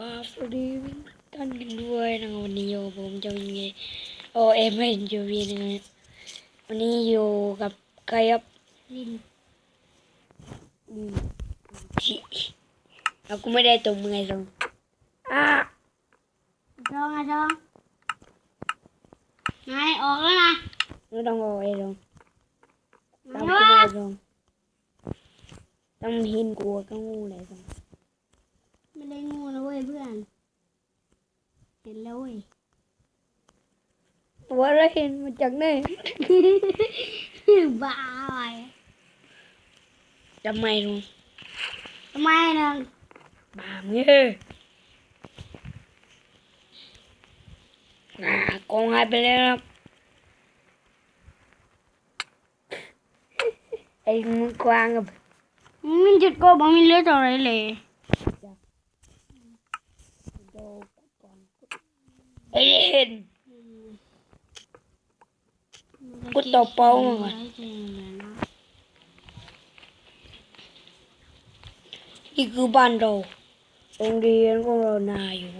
ก็สวัสดีท่านกันด้วยนะวันนี้โยผมจะมีโอเอ็มเอ็นยูวีนะครับวันนี้อยู่กับใครครับนอืมชิเรากูไม่ได้ตรงมือไงตรงอะจองอะจองนายออกแล้วนะไม่ต้องเอาไอ้ตรงตามนายกูว่าไม่ตรงต้องหินกลัวก็งูเลยตรง ไม่ได้งูนะเว้ยเพื่อน เห็นแล้วเว้ยตัวอะไรเห็นมาจากไหนบ้าไปจำไม่ตรงทำไมนะบามเงี้ยอ่ากองหายไปแล้วครับไอ้มือกวางกับมันจุดโกบังมีเลือดอะไรเลย ไอ้เห็นกูตบเป้ามาก่อนนี่คือบ้านเราโรงเรียนของเรานาอยู่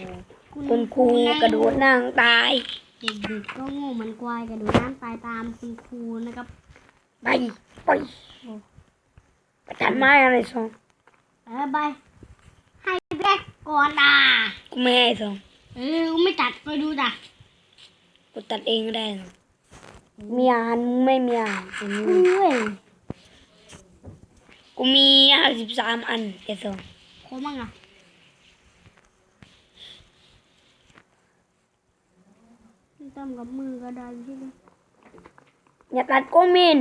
คุณครูกระโดดนั่งตาย เด็กๆก็โงูเหมันควายกระโดดน้ำตายตามคุณครูนะครับ ไปไปไปตัดไม้อะไรสองเออไปให้แบกก่อนอะกูไม่ให้สอง เออกูไม่ตัดไปดูจ้ะกูตัดเองก็ได้สองมีอาหารมึงไม่มีอาหารกูมีเฮ้ยกูมีห้าสิบสามอันไอ้สองโคมั่งอะทำกับมือก็ได้ใช่ไหมอย่าตัดกูมิน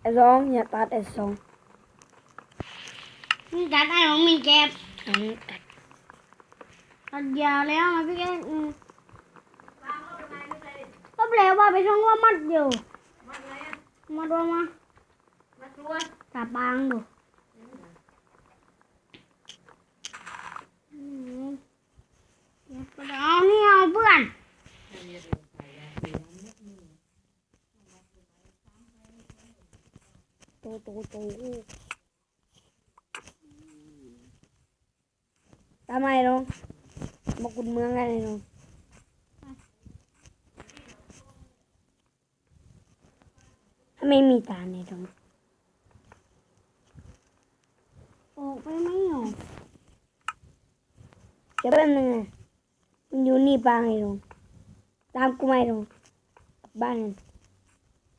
ไอ้สองอย่าตัดไอ้สองมึงตัดได้ของมินแก็บอันตัด ตัดยาวแล้วนะพี่แกอืมก็แปลว่าไปช่องว่ามัดอยู่ มัดว่ามาตาบางดูอืมเดี๋ยวไปเอานี่เอาเพื่อนโตโตโตทำไมลง กุดเมืองอะไรลงถ้าไม่มีตาในตรงออกไปไหมหนูเดี๋ยวแป๊บนึงนะมันอยู่นี่ปางไอ้ลงตามกูไม่ลงกลับบ้านกัน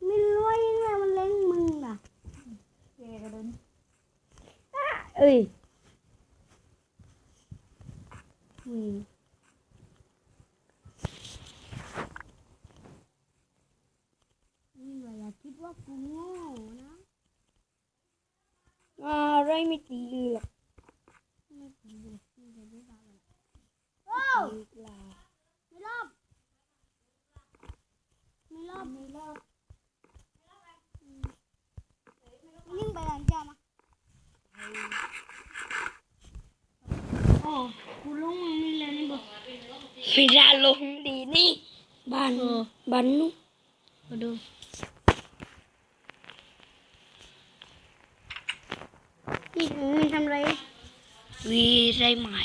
ไม่รู้ว่ายังไงมันเล้งมึงล่ะเอ้ยอืมนี่ว่าอย่าคิดว่ากูโง่นะ อะไรไม่ตีหรอก ไม่ดีเลยไม่ได้ไม่ได้เลยโอ้ ตีลา ไม่รอบไม่รอบไม่รอบอืมนิ่งไปหลังจ้ามาโอ้กูลงมึงนี่เลยนี่บอก ไม่ได้ลงดีนี่บ้านเออบ้านนู้นมาดูนี่มึงทำอะไรวีไรไม้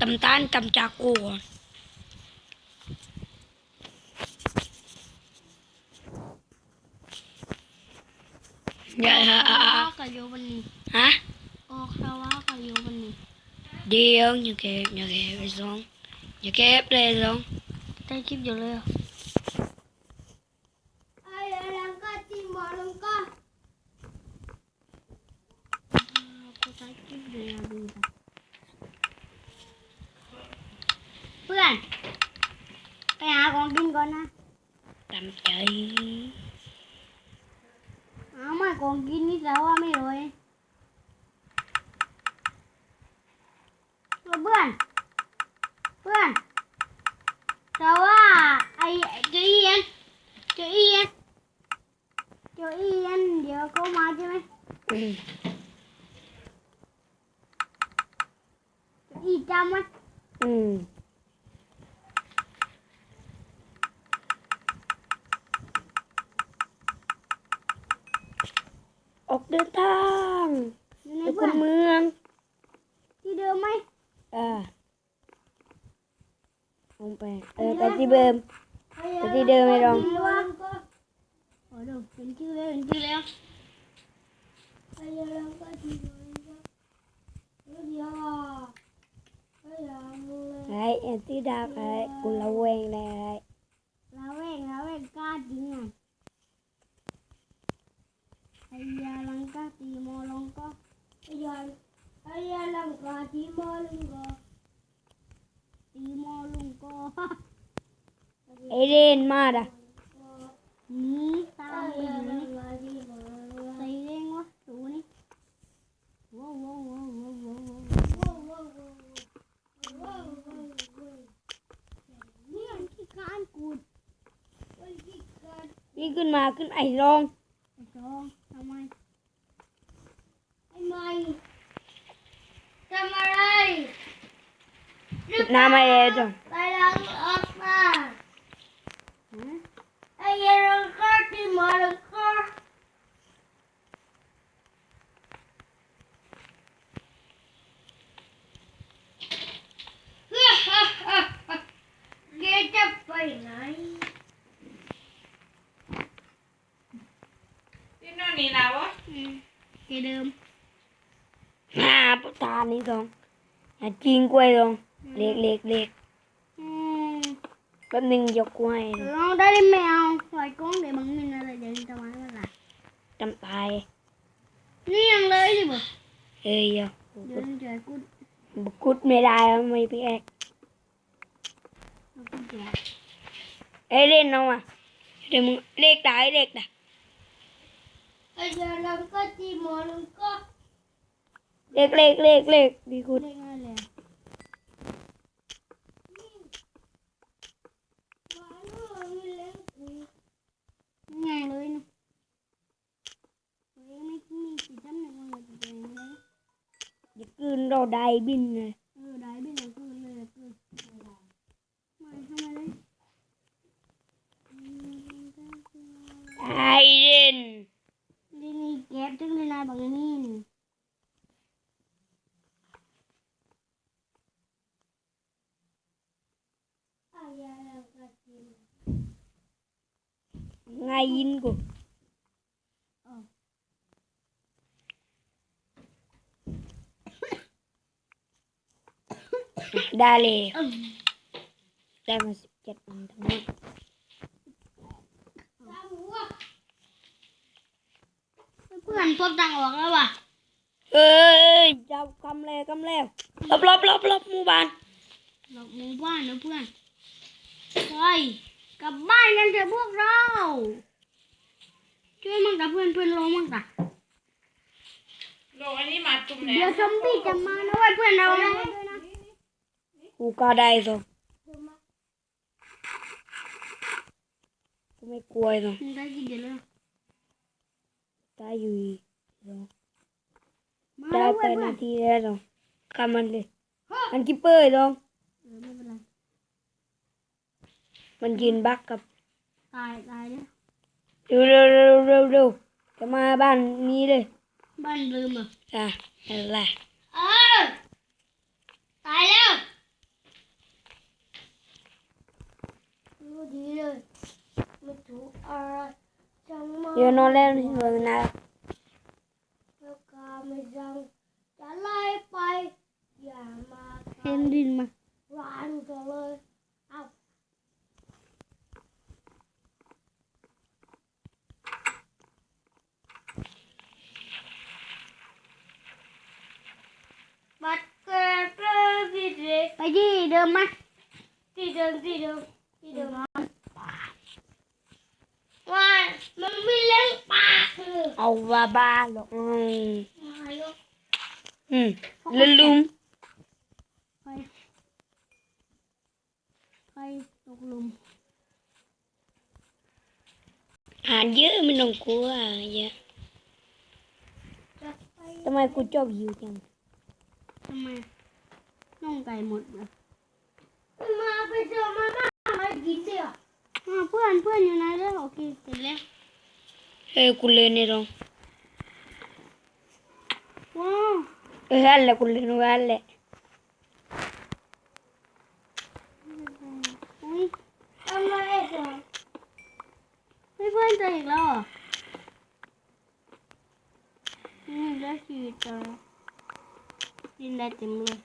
ตำตานตำจากกูก่อนอย่าฮะออกกับโยวันนี้ฮะออก คาวากับโยวันนี้เดี๋ยวอย่าเก็บอย่าเก็บไปสองอย่าเก็บเลยสอง ได้คลิปอยู่เลยไอ้ลังก็จิมบอลังก็กูได้คลิปอยู่นะดูค่ะเพื่อน ไปหาของกินก่อนนะ ตำใจ เอามาของกินนี่แต่ว่าไม่รวยเพื่อน เพื่อน แต่ว่าไอ้เจ้าอีเอ็นเจ้าอีเอ็นเจ้าอีเอ็นเดี๋ยวเขามาใช่ไหม อืม เจ้าอีจำไหมอืมออกเดินทางอยู่ในไปคเพื่อนนเมือง ที่เดิมไหม อ่าลงไป เออไปที่เดิม ไปที่เดิมไม่ลอง โอ้ดูเป็นชื่อแล้วเป็นชื่อแล้ว ไอ้ แอนตี้ดาร์กไอ้กูระแวงเลยไอ้ลาเวงลาเวงกล้าจริงอะไอ้ยาลังกาตีโมลงก็ไอ้ยาไอ้ยาลังกาตีโมลุงก็ตีโมลุงก็ไอเรนมาด่ะนี่ตาไอยู่นี่ใส่เร่งวะดูนี่ว้าวว้าวว้าวว้าวนี่มันขี้คร้านกูด นี่ขึ้นมาขึ้นไอ้รองไอ้จองทำไมไอ้ไม่ทำอะไรน้ำไอ้เรนจ้ะไปล้างออกมาไอ้ยาลังกาตีโมลุงก็แกจะไปไหน ที่นั่นนี่นะวะแกเดิมหาปตานี่ตองอย่าจริงกล้วยตองเล็กเล็กเล็กอืมแป๊บนึงยกกล้วยลองได้ไหม เอาปล่อยกล้องเดี๋ยวมึงมินอะไรเดี๋ยวจะมาแล้วล่ะจำตายนี่ยังเลยดิบ่เอ้ยอะเดี๋ยวเจอกูบุกกุดไม่ได้แล้วไม่พี่แอกเอากูแจกไอ้ยเล่นเอาอะเดี๋ยวมึงเล็กได้เล็กได้ไอ้ยาลังก็จีมอลังก็เล็กเล็กเล็กเล็กดีกุดได้ง่ายเลยง่ายเลยนะตัวเองไม่มีสิทธิ์ทำหนึ่งวันตัวเองเลยอย่ากืนเราได้บินเลย เออได้ไม่ได้คือเลยคือไม่ทำอะไร ไอ้เล่น นี่นี่เก็บจังเลยนายบอกนี่ ไงยินกูได้เลยได้มาสิบเจ็ดอันทั้งหมดเพื่อนพบตังออ กแล้วว่ะเอ้ยจับกำแล้วกำแล้วลบลบลบลบหมู่บ้านหลบหมู่บ้านนะเพื่อนไปกลับบ้านกันเถอะพวกเรา ช่วยมั่งกับเพื่อนเพื่อนลงมั่งกับโลกอันนี้มาจุ่มแหนเดี๋ยวซอมบี้จะมานะเว้ยเพื่อนเรานะกูก็ได้สองกูไม่กลัวสองมึงได้กินเดี๋ยวเลยได้อยู่อีกสองมาได้แล้วไปเว้ยเพื่อนาทีแล้วสองกำมันเลยมันคิปเปอร์สอง เออไม่เป็นไร มันยืนบักกับ ตายตายเนี่ยเร็วเร็วเร็วเร็วเร็วจะมาบ้านนี้เลยบ้านลืมเหรออะอะไรเออตายแล้วรู้ดีเลยไม่ถูกอะไรจังมาเดี๋ยวนอนแล้วนี่เลยนะแล้วก็ไม่จังจะไล่ไปอย่ามาเห็นดินมาร้านกันเลยเอาบัตรเกิดเรื่องที่เด็กไปที่ เดิมไหมที่เดิมที่เดิมที่เดิมว่ามันไม่เลี้ยงปากเลยเอาว่าบ้าหรอกอืมมาลูกอืมแล้วลุงใครใครตกหลุมอ่านเยอะไม่ต้องกลัวเยอะจะไปทำไมกูชอบหิวจังทำไมน้องไก่หมดเลยมาไปเจอมาม่ามากินเดียวเพื่ อนเพื่อนอยู่ไหนแล้วโอเคเสร็จแล้วเออกูเลยในรองว้าวเอออันแหละคุณเล่นว่าอันแหละอุ้ยทำอะไรอะเฮ้ยเพื่อนเจออีกแล้วเหรอนี่ได้ชีวิตเจอดินได้เต็มเลย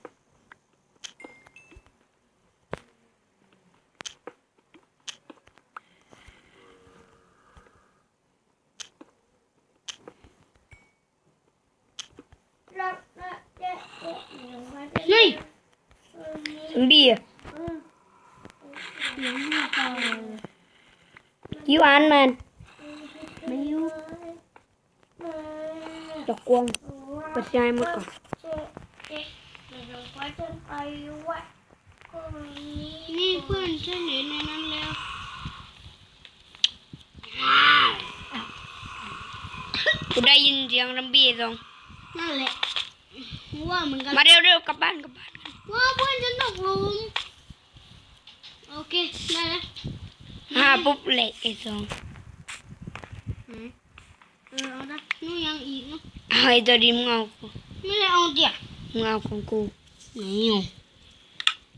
นี่ ซอมบี้อะ เสียงมีต่อยี่หวานมันไม่อยู่ดอกกวางเปิดใจหมดก่อนนี่เพื่อนฉันเห็นในนั้นแล้วกูได้ยินเสียงซอมบี้สองนั่นแหละว่าเหมือนกันมาเร็วๆกลับบ้านกลับบ้านว่าเพื่อนฉันตกหลุม โอเค ได้แล้วหาปุ๊บเหล็กไอ้สองหืมเออเอาละนู่นยังอีกเนอะเอาไอ้ตัวดีมึงเอากูไม่ได้เอาเดียวมึงเอาของกูไหนอยู่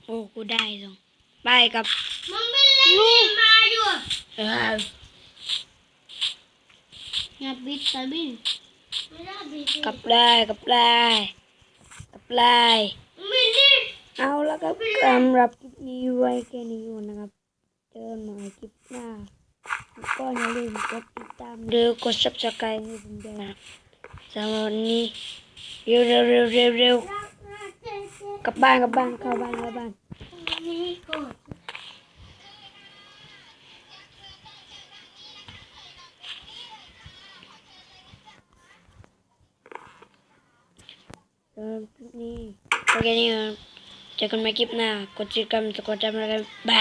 โอ้กูได้สองไปกับมันไม่เล่นมาอยู่เอออย่าปิดตาบินกลับได้กลับได้กลับได้ไม่ได้เอา แล้วครับสำหรับคลิปนี้ไว้แค่นี้นนะครับ เจอกันใหม่คลิปหน้าก็อย่าลืมกดติดตามหรือกด subscribe ให้ผมด้วยนะสำหรับวันนี้เร็วเร็วเร็วเร็วเร็วกลับบ้านกลับบ้านเข้าบ้านเข้าบ้านสำหรับคลิปนี้โอเคนี่ครับ เจอกันให